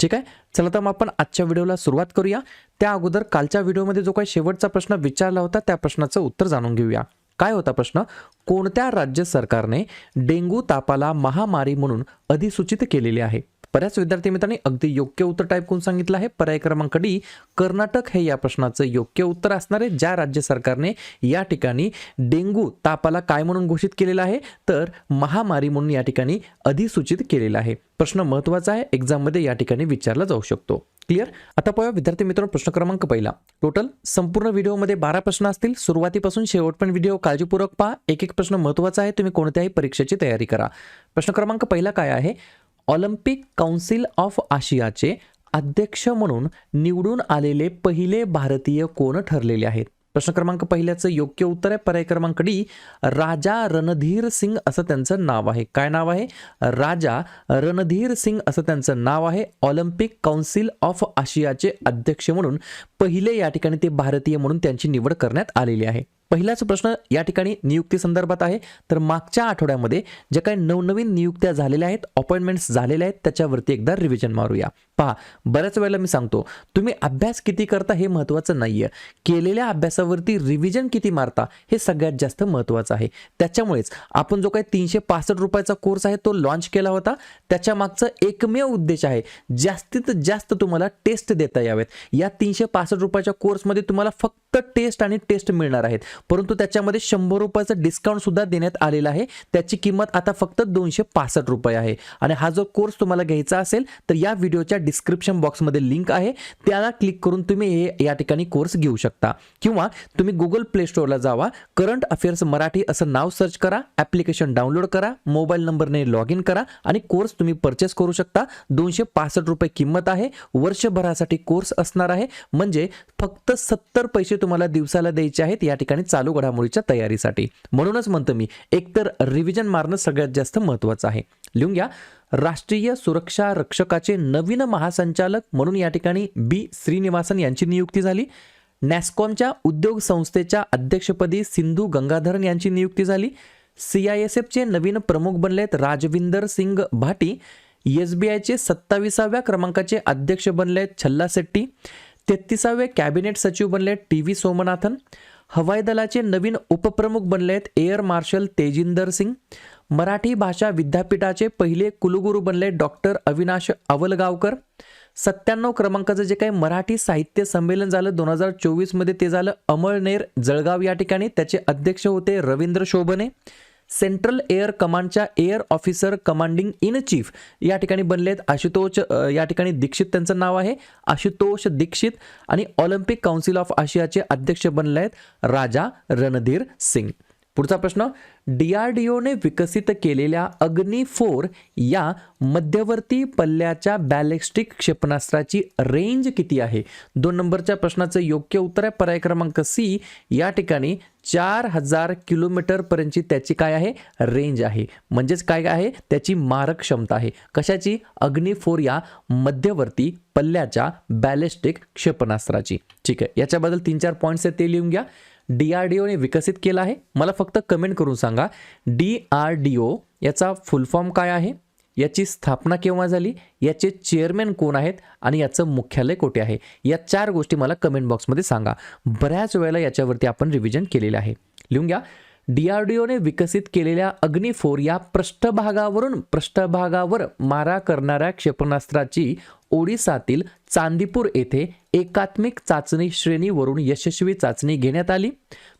ठीक आहे? चला तर मग आपण आजच्या व्हिडिओला सुरुवात करूया. त्या अगोदर कालच्या व्हिडिओमध्ये जो काही शेवटचा प्रश्न विचारला होता त्या प्रश्नाचं उत्तर जाणून घेऊया. काय होता प्रश्न? कोणत्या राज्य सरकारने डेंगू तापाला महामारी म्हणून अधिसूचित केलेली आहे? बऱ्याच विद्यार्थी मित्रांनी अगदी योग्य उत्तर टाईप करून सांगितलं आहे. पर्याय क्रमांक डी कर्नाटक हे या प्रश्नाचं योग्य उत्तर असणार आहे. ज्या राज्य सरकारने या ठिकाणी डेंगू तापाला काय म्हणून घोषित केलेलं आहे? तर महामारी म्हणून या ठिकाणी अधिसूचित केलेला आहे. प्रश्न महत्त्वाचा आहे. एक्झाममध्ये या ठिकाणी विचारला जाऊ शकतो. क्लिअर आता पाहूया विद्यार्थी मित्रांनो प्रश्न क्रमांक पहिला. टोटल संपूर्ण व्हिडिओमध्ये बारा प्रश्न असतील. सुरुवातीपासून शेवट पण व्हिडिओ काळजीपूर्वक पहा. एक एक प्रश्न महत्त्वाचा आहे. तुम्ही कोणत्याही परीक्षेची तयारी करा. प्रश्न क्रमांक पहिला काय आहे? ऑलिम्पिक काउन्सिल ऑफ आशियाचे अध्यक्ष म्हणून निवडून आलेले पहिले भारतीय कोण ठरलेले आहेत? प्रश्न क्रमांक पहिल्याचं योग्य उत्तर आहे. पर्याय क्रमांक डी राजा रणधीर सिंग असं त्यांचं नाव आहे. काय नाव आहे? राजा रणधीर सिंग असं त्यांचं नाव आहे. ऑलिम्पिक काउन्सिल ऑफ आशियाचे अध्यक्ष म्हणून पहिले या ठिकाणी ते भारतीय म्हणून त्यांची निवड करण्यात आलेली आहे. पहिलाच प्रश्न या ठिकाणी नियुक्ती संदर्भात आहे. तर मागच्या आठवड्यामध्ये जे काही नवनवीन नियुक्त्या झालेल्या आहेत अपॉइंटमेंट्स झालेल्या आहेत त्याच्यावरती एकदा रिव्हिजन मारूया. पहा बऱ्याच वेळेला मी सांगतो तुम्ही अभ्यास किती करता हे महत्त्वाचं नाही आहे केलेल्या अभ्यासावरती रिव्हिजन किती मारता हे सगळ्यात जास्त महत्त्वाचं आहे. त्याच्यामुळेच आपण जो काही तीनशे पासष्ट रुपयाचा कोर्स आहे तो लॉन्च केला होता त्याच्या मागचा एकमेव उद्देश आहे जास्तीत जास्त तुम्हाला टेस्ट देता यावेत. या तीनशे पासष्ट रुपयाच्या कोर्समध्ये तुम्हाला फक्त टेस्ट आणि टेस्ट मिळणार आहेत. परंतु त्याच्यामध्ये शंभर रुपयाचं डिस्काउंट सुद्धा देण्यात आलेला आहे. त्याची किंमत आता फक्त दोनशे पासष्ट रुपये आहे. आणि हा जो कोर्स तुम्हाला घ्यायचा असेल तर या व्हिडिओच्या डिस्क्रिप्शन बॉक्समध्ये लिंक आहे. त्याला क्लिक करून तुम्ही हे या ठिकाणी कोर्स घेऊ शकता. किंवा तुम्ही गुगल प्ले स्टोअरला जावा. करंट अफेअर्स मराठी असं नाव सर्च करा ॲप्लिकेशन डाउनलोड करा मोबाईल नंबरने लॉग इन करा आणि कोर्स तुम्ही परचेस करू शकता. दोनशे पासष्ट रुपये किंमत आहे. वर्षभरासाठी कोर्स असणार आहे. म्हणजे फक्त सत्तर पैसे तुम्हाला दिवसाला द्यायचे आहेत. या ठिकाणी चालू घडामोडीच्या तयारीसाठी. म्हणूनच म्हणतो मी एकतर रिव्हिजन मारणं सगळ्यात जास्त महत्त्वाचं आहे. लिहून घ्या राष्ट्रीय सुरक्षा रक्षकाचे नवीन महासंचालक म्हणून या ठिकाणी बी. श्रीनिवासन यांची नियुक्ती झाली. नॅस्कॉमच्या उद्योग संस्थेच्या अध्यक्षपदी सिंधू गंगाधरन यांची नियुक्ती झाली. सी आय एस एफचे नवीन प्रमुख बनलेत राजविंदर सिंग भाटी. एस बी आयचे सत्ताविसाव्या क्रमांकाचे अध्यक्ष बनलेत छल्ला शेट्टी. तेहतीसावे कॅबिनेट सचिव बनले टी व्ही सोमनाथन. हवाई दलाचे नवीन उपप्रमुख बनले आहेत एअर मार्शल तेजिंदर सिंग. मराठी भाषा विद्यापीठाचे पहिले कुलगुरू बनले डॉक्टर अविनाश आवलगावकर सत्त्याण्णव क्रमांकाचं जे काही मराठी साहित्य संमेलन झालं दोन हजार चोवीसमध्ये ते झालं अमळनेर जळगाव या ठिकाणी. त्याचे अध्यक्ष होते रवींद्र शोभने. सेंट्रल एअर कमांडच्या air officer commanding in chief या ठिकाणी बनले आहेत आशुतोष या ठिकाणी दीक्षित त्यांचं नाव आहे. आशुतोष दीक्षित आणि ऑलिम्पिक काउन्सिल ऑफ आशियाचे अध्यक्ष बनले आहेत राजा रणधीर सिंग. पुढचा प्रश्न डीआरडीओने विकसित केलेल्या अग्नी फोर या मध्यवर्ती पल्ल्याच्या बॅलेस्टिक क्षेपणास्त्राची रेंज किती आहे? दोन नंबरच्या प्रश्नाचं योग्य उत्तर आहे. पर्याय क्रमांक सी या ठिकाणी चार हजार किलोमीटरपर्यंतची त्याची काय आहे? रेंज आहे. म्हणजेच काय आहे? त्याची मारक क्षमता आहे. कशाची? अग्नी फोर या मध्यवर्ती पल्ल्याच्या बॅलेस्टिक क्षेपणास्त्राची. ठीक आहे. याच्याबद्दल तीन चार पॉईंट्स आहेत ते लिहून घ्या. डी आर डी ओने विकसित केला आहे. मला फक्त कमेंट करून सांगा. डी आर डी ओ याचा फुल फॉर्म काय आहे? याची स्थापना केव्हा झाली? याचे चेअरमॅन कोण आहेत? आणि याचं मुख्यालय कुठे आहे? या चार गोष्टी मला कमेंट बॉक्समध्ये सांगा. बऱ्याच वेळेला याच्यावरती आपण रिव्हिजन केलेलं आहे. लिहून घ्या. डी आर डी ओने विकसित केलेल्या अग्निफोर या पृष्ठभागावरून पृष्ठभागावर मारा करणाऱ्या क्षेपणास्त्राची ओडिसातील चांदीपूर येथे एकात्मिक चाचणी श्रेणीवरून यशस्वी चाचणी घेण्यात आली.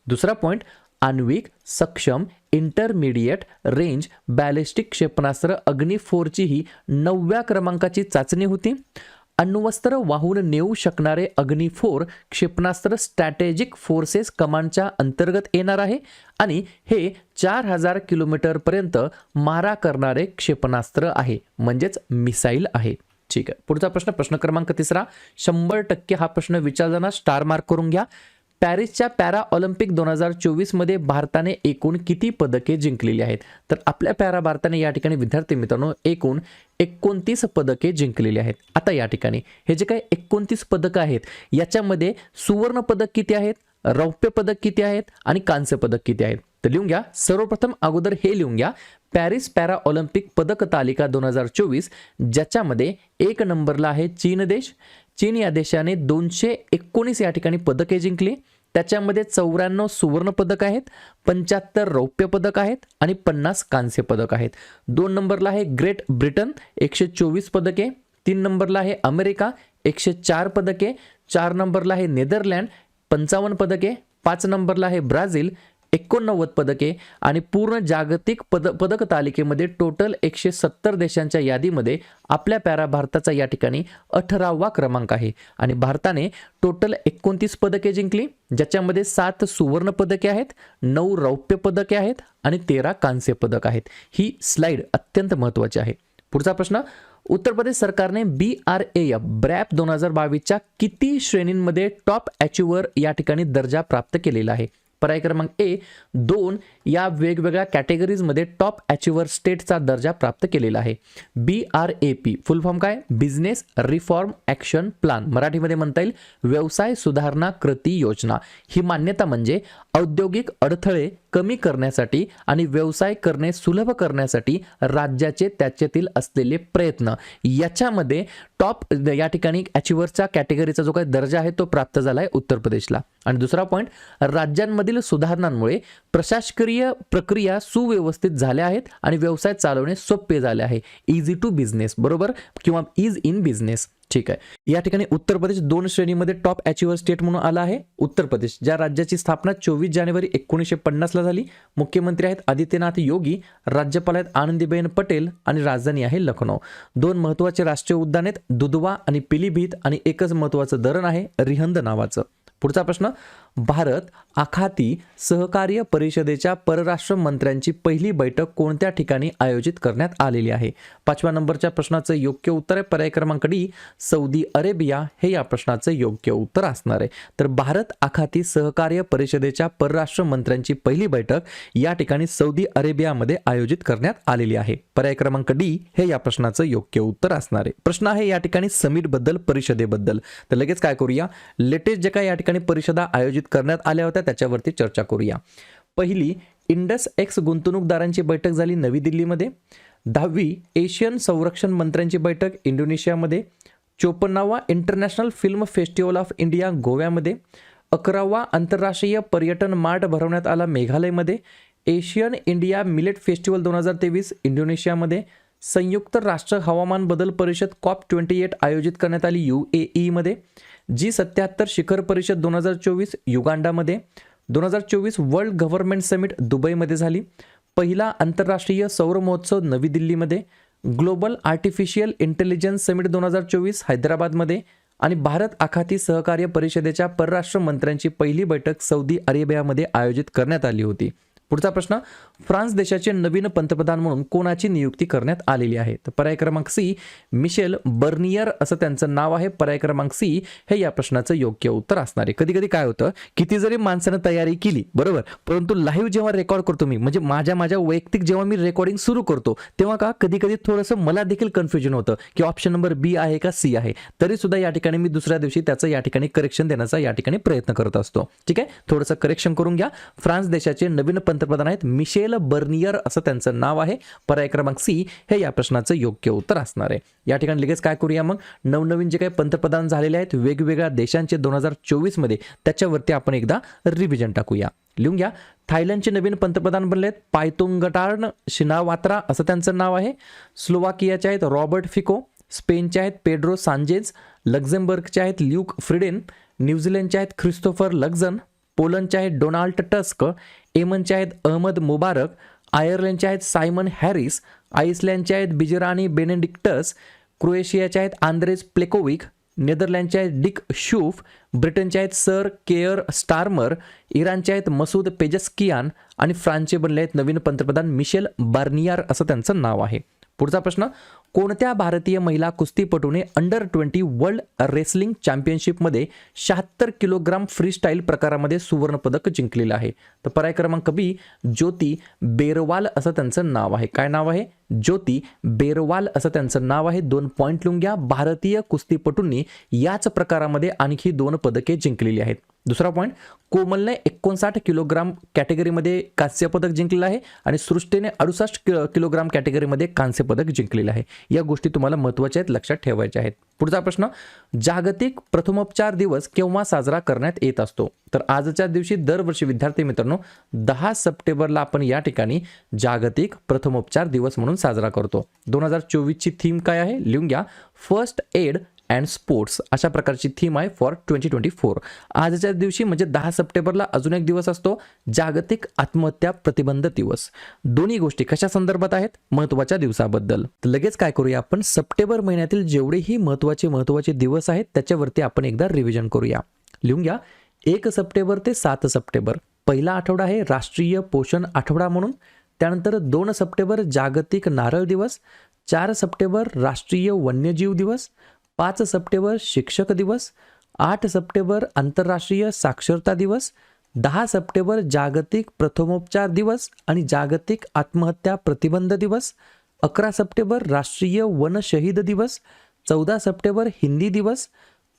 दुसरा पॉईंट आण्विक सक्षम इंटरमिडिएट रेंज बॅलिस्टिक क्षेपणास्त्र अग्नी फोरची ही नवव्या क्रमांकाची चाचणी होती. अण्वस्त्र वाहून नेऊ शकणारे अग्नी फोर क्षेपणास्त्र स्ट्रॅटेजिक फोर्सेस कमांडच्या अंतर्गत येणार आहे आणि हे चार हजार किलोमीटरपर्यंत मारा करणारे क्षेपणास्त्र आहे म्हणजेच मिसाईल आहे. ठीक आहे. पुढचा प्रश्न प्रश्न क्रमांक तिसरा. शंभर टक्के हा प्रश्न विचारताना स्टार मार्क करून घ्या. पॅरिसच्या पॅरा ऑलिम्पिक दोन हजार चोवीसमध्ये भारताने एकूण किती पदके जिंकलेली आहेत? तर आपल्या पॅरा भारताने या ठिकाणी विद्यार्थी मित्रांनो एकूण एकोणतीस पदके जिंकलेली आहेत. आता या ठिकाणी हे जे काही एकोणतीस पदकं आहेत याच्यामध्ये सुवर्ण पदक किती आहेत? रौप्य पदक किती आहेत आणि कांस्य पदक किती आहेत? तर लिहून घ्या. सर्वप्रथम अगोदर हे लिहून घ्या. पॅरिस पॅरा ऑलिम्पिक पदक तालिका दोन हजार चोवीस ज्याच्यामध्ये एक नंबरला आहे चीन देश. चीन या देशाने दोनशे एकोणीस या ठिकाणी पदके जिंकली. त्याच्यामध्ये चौऱ्याण्णव सुवर्ण पदक आहेत पंच्याहत्तर रौप्य पदक आहेत आणि पन्नास कांस्य पदक आहेत. दोन नंबरला आहे ग्रेट ब्रिटन एकशे चोवीस पदके. तीन नंबरला आहे अमेरिका एकशे चार पदके. चार नंबरला आहे नेदरलँड पंचावन्न पदके पाच नंबरला आहे ब्राझील एकोणनव्वद पदके आणि पूर्ण जागतिक पद पदक तालिकेमध्ये टोटल एकशे सत्तर देशांच्या यादीमध्ये आपल्या पॅरा भारताचा या ठिकाणी अठरावा क्रमांक आहे. आणि भारताने टोटल एकोणतीस पदके जिंकली ज्याच्यामध्ये सात सुवर्ण पदके आहेत नऊ रौप्य पदके आहेत आणि तेरा कांस्य पदक आहेत. ही स्लाईड अत्यंत महत्त्वाची आहे. पुढचा प्रश्न उत्तर प्रदेश सरकारने बी आर ए एफ ब्रॅप दोन हजार बावीसच्या किती श्रेणींमध्ये टॉप अचिव्हर या ठिकाणी दर्जा प्राप्त केलेला आहे? पर्याय क्रमांक ए दोन या वेगवेगळ्या कॅटेगरीजमध्ये टॉप अचिव्हर स्टेटचा दर्जा प्राप्त केलेला आहे. B R A P full form काय? बिझनेस रिफॉर्म ॲक्शन प्लान मराठीमध्ये म्हणता येईल व्यवसाय सुधारणा कृती योजना. ही मान्यता म्हणजे औद्योगिक अडथळे कमी करण्यासाठी आणि व्यवसाय करणे सुलभ करण्यासाठी राज्याचे त्याच्यातील असलेले प्रयत्न. याच्यामध्ये टॉप या ठिकाणी अचिव्हरचा कॅटेगरीचा जो काही दर्जा आहे तो प्राप्त झाला आहे उत्तर प्रदेशला. आणि दुसरा पॉईंट राज्यांमधील सुधारणांमुळे प्रशासकीय प्रक्रिया सुव्यवस्थित झाल्या आहेत आणि व्यवसाय चालवणे सोपे झाले आहे. इझी टू बिझनेस बरोबर? किंवा इज इन बिझनेस ठीक आहे. या ठिकाणी उत्तर प्रदेश दोन श्रेणीमध्ये टॉप अचिव्हर स्टेट म्हणून आला आहे. उत्तर प्रदेश ज्या राज्याची स्थापना चोवीस जानेवारी एकोणीसशे पन्नासला झाली मुख्यमंत्री आहेत आदित्यनाथ योगी राज्यपाल आहेत आनंदीबेन पटेल आणि राजधानी आहे लखनौ. दोन महत्त्वाचे राष्ट्रीय उद्यान आहेत दुधवा आणि पिलीभीत आणि एकच महत्त्वाचं धरण आहे रिहंद नावाचं. पुढचा प्रश्न भारत आखाती सहकार्य परिषदेच्या परराष्ट्र मंत्र्यांची पहिली बैठक कोणत्या ठिकाणी आयोजित करण्यात आलेली आहे? पाचव्या नंबरच्या प्रश्नाचं योग्य उत्तर आहे. पर्याय क्रमांक डी सौदी अरेबिया. हे या प्रश्नाचं योग्य उत्तर असणार आहे. तर भारत आखाती सहकार्य परिषदेच्या परराष्ट्र मंत्र्यांची पहिली बैठक या ठिकाणी सौदी अरेबियामध्ये आयोजित करण्यात आलेली आहे. पर्याय क्रमांक डी हे या प्रश्नाचं योग्य उत्तर असणार आहे. प्रश्न आहे या ठिकाणी समिटबद्दल परिषदेबद्दल. तर लगेच काय करूया? लेटेस्ट जे काय या ठिकाणी परिषदा आयोजित करण्यात आल्या होत्या त्याच्यावरती चर्चा करूया. पहिली इंडस एक्स गुंतवणूकदारांची बैठक झाली नवी दिल्लीमध्ये. दहावी एशियन संरक्षण मंत्र्यांची बैठक इंडोनेशियामध्ये. चोपन्नावा international film festival of India गोव्यामध्ये. अकरावा आंतरराष्ट्रीय पर्यटन मार्ट भरवण्यात आला मेघालयमध्ये. एशियन इंडिया मिलेट फेस्टिवल दोन हजार तेवीस इंडोनेशियामध्ये. संयुक्त राष्ट्र हवामान बदल परिषद कॉप ट्वेंटी एट आयोजित करण्यात आली यू ए ईमध्ये. जी सत्याहत्तर शिखर परिषद दोन हजार चोवीस युगांडामध्ये दोन हजार चोवीस वर्ल्ड गव्हर्नमेंट समिट दुबईमध्ये झाली. पहिला आंतरराष्ट्रीय सौर महोत्सव नवी दिल्लीमध्ये ग्लोबल आर्टिफिशियल इंटेलिजन्स समिट दोन हजार चोवीस हैदराबादमध्ये आणि भारत आखाती सहकार्य परिषदेच्या परराष्ट्र मंत्र्यांची पहिली बैठक सौदी अरेबियामध्ये आयोजित करण्यात आली होती. पुढचा प्रश्न फ्रान्स देशाचे नवीन पंतप्रधान म्हणून कोणाची नियुक्ती करण्यात आलेली आहे? तर पर्याय क्रमांक सी मिशेल बर्नियर असं त्यांचं नाव आहे. पर्याय क्रमांक सी हे या प्रश्नाचं योग्य उत्तर असणार आहे. कधी कधी काय होतं किती जरी माणसानं तयारी केली बरोबर परंतु लाईव्ह जेव्हा रेकॉर्ड करतो मी म्हणजे माझ्या माझ्या वैयक्तिक जेव्हा मी रेकॉर्डिंग सुरू करतो तेव्हा का कधी कधी थोडंसं मला देखील कन्फ्युजन होतं की ऑप्शन नंबर बी आहे का सी आहे? तरी सुद्धा या ठिकाणी मी दुसऱ्या दिवशी त्याचं या ठिकाणी करेक्शन देण्याचा या ठिकाणी प्रयत्न करत असतो. ठीक आहे? थोडंसं करेक्शन करून घ्या. फ्रान्स देशाचे नवीन पंत पंतप्रधान आहेत. मिशेल बर्नियर असं त्यांचं नाव आहे. पर्याय क्रमांक सी हे या प्रश्नाचं योग्य उत्तर असणार आहे. या ठिकाणी लगेच काय करूया मग? नवनवीन जे काही पंतप्रधान झालेले आहेत वेगवेगळ्या देशांचे दोन हजार चोवीसमध्ये त्याच्यावरती आपण एकदा रिव्हिजन टाकूया. लिहून घ्या. थायलंडचे नवीन पंतप्रधान बनले आहेत. पायतुंगटार्न शिनावात्रा असं त्यांचं नाव आहे. स्लोवाकियाचे आहेत रॉबर्ट फिको. स्पेनचे आहेत पेड्रो सांजेज. लक्झेंबर्गचे आहेत ल्यूक फ्रिडेन. न्यूझीलंडचे आहेत ख्रिस्तोफर लक्झन पोलंडचे आहेत डोनाल्ड टस्क एमनचे आहेत अहमद मुबारक आयर्लंडचे आहेत सायमन हॅरिस आईसलँडचे आहेत बिजरानी बेनेडिक्टस क्रोएशियाचे आहेत आंद्रेस प्लेकोविक नेदरलँडचे आहेत डिक शूफ ब्रिटनचे आहेत सर केअर स्टार्मर इराणचे आहेत मसूद पेजस्कियान आणि फ्रान्सचे बनले आहेत नवीन पंतप्रधान मिशेल बार्नियार असं त्यांचं नाव आहे. पुढचा प्रश्न कोणत्या भारतीय महिला कुस्तीपटूने अंडर ट्वेंटी वर्ल्ड रेसलिंग चॅम्पियनशिपमध्ये शहात्तर किलोग्राम फ्रीस्टाईल प्रकारामध्ये सुवर्णपदक जिंकलेलं आहे? तर पर्याय क्रमांक बी ज्योती बेरवाल असं त्यांचं नाव आहे. काय नाव आहे? ज्योती बेरवाल असं त्यांचं नाव आहे. दोन पॉईंट लिहून घ्या. भारतीय कुस्तीपटूंनी याच प्रकारामध्ये आणखी दोन पदके जिंकलेली आहेत. दुसरा पॉईंट कोमलने एकोणसाठ किलोग्राम कॅटेगरीमध्ये कांस्य पदक जिंकलेलं आहे आणि सृष्टीने अडुसष्ट किलोग्राम कॅटेगरीमध्ये कांस्य पदक जिंकलेलं आहे. या गोष्टी तुम्हाला महत्त्वाच्या आहेत लक्षात ठेवायच्या आहेत. पुढचा प्रश्न जागतिक प्रथमोपचार दिवस केव्हा साजरा करण्यात येत असतो? तर आजच्या दिवशी दरवर्षी विद्यार्थी मित्रांनो दहा सप्टेंबरला आपण या ठिकाणी जागतिक प्रथमोपचार दिवस म्हणून साजरा करतो. दोन हजार चोवीसची थीम काय आहे? लिहून घ्या. फर्स्ट एड अँड स्पोर्ट्स अशा प्रकारची थीम आहे फॉर ट्वेंटी ट्वेंटी फोर. आजच्या दिवशी म्हणजे दहा सप्टेंबरला अजून एक दिवस असतो जागतिक आत्महत्या प्रतिबंध दिवस. दोन्ही गोष्टी कशा संदर्भात आहेत? महत्त्वाच्या दिवसाबद्दल. तर लगेच काय करूया आपण? सप्टेंबर महिन्यातील जेवढेही महत्त्वाचे महत्त्वाचे दिवस आहेत त्याच्यावरती आपण एकदा रिव्हिजन करूया. लिहून घ्या. एक सप्टेंबर ते सात सप्टेंबर. पहिला आठवडा आहे राष्ट्रीय पोषण आठवडा म्हणून. त्यानंतर दोन सप्टेंबर जागतिक नारळ दिवस. चार सप्टेंबर राष्ट्रीय वन्यजीव दिवस. पाच सप्टेंबर शिक्षक दिवस. आठ सप्टेंबर आंतरराष्ट्रीय साक्षरता दिवस. दहा सप्टेंबर जागतिक प्रथमोपचार दिवस आणि जागतिक आत्महत्या प्रतिबंध दिवस. अकरा सप्टेंबर राष्ट्रीय वन शहीद दिवस. चौदा सप्टेंबर हिंदी दिवस.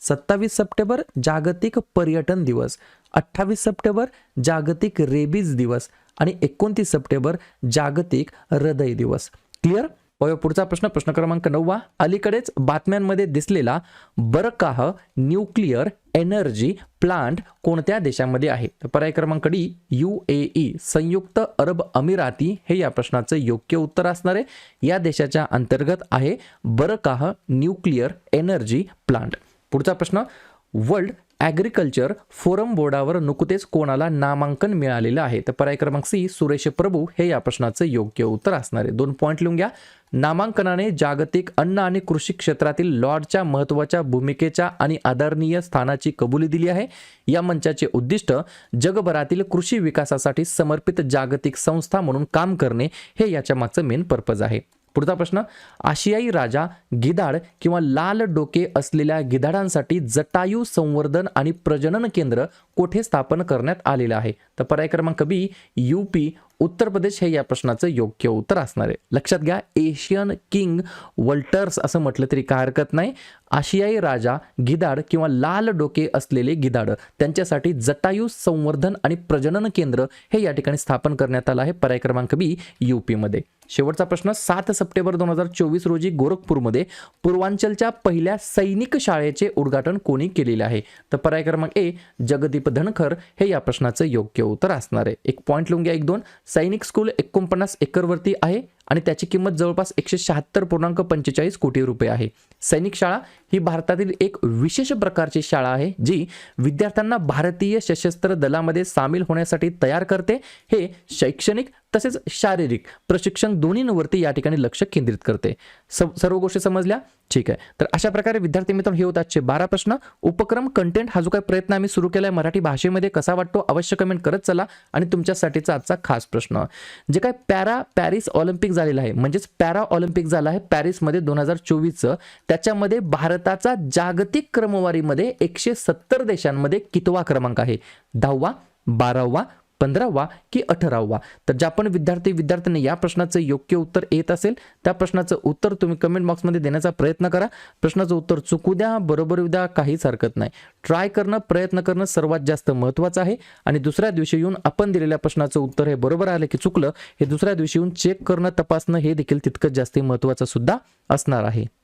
सत्तावीस सप्टेंबर जागतिक पर्यटन दिवस अठ्ठावीस सप्टेंबर जागतिक रेबीज दिवस आणि एकोणतीस सप्टेंबर जागतिक हृदय दिवस. क्लिअर पाहूया पुढचा प्रश्न. प्रश्न क्रमांक नववा अलीकडेच बातम्यांमध्ये दिसलेला बरकाह न्यूक्लिअर एनर्जी प्लांट कोणत्या देशामध्ये आहे? तर पर्याय क्रमांक डी यू ए ई संयुक्त अरब अमिराती. हे या प्रश्नाचं योग्य उत्तर असणार आहे. या देशाच्या अंतर्गत आहे बरकाह न्यूक्लिअर एनर्जी प्लांट. पुढचा प्रश्न वर्ल्ड ॲग्रिकल्चर फोरम बोर्डावर नुकतेच कोणाला नामांकन मिळालेलं आहे? तर पर्याय क्रमांक सी सुरेश प्रभू. हे या प्रश्नाचं योग्य उत्तर असणार आहे. दोन पॉईंट लिहून घ्या. नामांकनाने जागतिक अन्न आणि कृषी क्षेत्रातील लॉर्डच्या महत्त्वाच्या भूमिकेच्या आणि आदरणीय स्थानाची कबुली दिली आहे. या मंचाचे उद्दिष्ट जगभरातील कृषी विकासासाठी समर्पित जागतिक संस्था म्हणून काम करणे हे याच्या मागचं मेन पर्पज आहे. पुढचा प्रश्न आशियाई राजा गिधाड किंवा लाल डोके असलेल्या गिधाडांसाठी जटायू संवर्धन आणि प्रजनन केंद्र कोठे स्थापन करण्यात आलेलं आहे? तर पर्याय क्रमांक बी यूपी उत्तर प्रदेश हे या प्रश्नाचं योग्य उत्तर असणार आहे. लक्षात घ्या एशियन किंग वल्टर्स असं म्हटलं तरी काय हरकत नाही. आशियाई राजा गिधाड किंवा लाल डोके असलेले गिधाड त्यांच्यासाठी जटायू संवर्धन आणि प्रजनन केंद्र हे या ठिकाणी स्थापन करण्यात आलं आहे. पर्याय क्रमांक बी यूपीमध्ये मध्ये. शेवटचा प्रश्न सात सप्टेंबर दोन हजार चोवीस रोजी गोरखपूरमध्ये पूर्वांचलच्या पहिल्या सैनिक शाळेचे उद्घाटन कोणी केलेले आहे? तर पर्याय क्रमांक ए जगदीप धनखर. हे या प्रश्नाचं योग्य उत्तर असणार आहे. एक पॉईंट लिहून घ्या एक दोन. सैनिक स्कूल एकोणपन्नास एकरवरती आहे. आणि त्याची किंमत जवळपास एकशे शहात्तर पूर्णांक पंचेचाळीस कोटी रुपये आहे. सैनिक शाळा ही भारतातील एक विशेष प्रकारची शाळा आहे जी विद्यार्थ्यांना भारतीय सशस्त्र दलामध्ये सामील होण्यासाठी तयार करते. हे शैक्षणिक तसेच शारीरिक प्रशिक्षण दोन्हींवरती या ठिकाणी लक्ष केंद्रित करते. स- सर्व गोष्टी समजल्या? ठीक आहे. तर अशा प्रकारे विद्यार्थी मित्रांनो हे होत आजचे बारा प्रश्न. उपक्रम कंटेंट हा जो काही प्रयत्न आम्ही सुरू केला आहे मराठी भाषेमध्ये कसा वाटतो अवश्य कमेंट करत चला आणि तुमच्यासाठीचा आजचा खास प्रश्न. जे काय पॅरा पॅरिस ऑलिम्पिक झालेलं आहे म्हणजेच पॅरा ऑलिम्पिक झालं आहे पॅरिसमध्ये दोन हजार चोवीसचं. त्याच्यामध्ये भारताचा जागतिक क्रमवारीमध्ये एकशे सत्तर देशांमध्ये कितवा क्रमांक आहे? दहावा बारावा पंधरावा की अठरावा? तर ज्या पण विद्यार्थी विद्यार्थ्यांनी या प्रश्नाचं योग्य उत्तर येत असेल त्या प्रश्नाचं उत्तर तुम्ही कमेंट बॉक्समध्ये देण्याचा प्रयत्न करा. प्रश्नाचं उत्तर चुकू द्या बरोबर द्या काहीच हरकत नाही. ट्राय करणं प्रयत्न करणं सर्वात जास्त महत्त्वाचं आहे. आणि दुसऱ्या दिवशी येऊन आपण दिलेल्या प्रश्नाचं उत्तर हे बरोबर आलं की चुकलं हे दुसऱ्या दिवशी येऊन चेक करणं तपासणं हे देखील तितकंच जास्त महत्त्वाचं सुद्धा असणार आहे.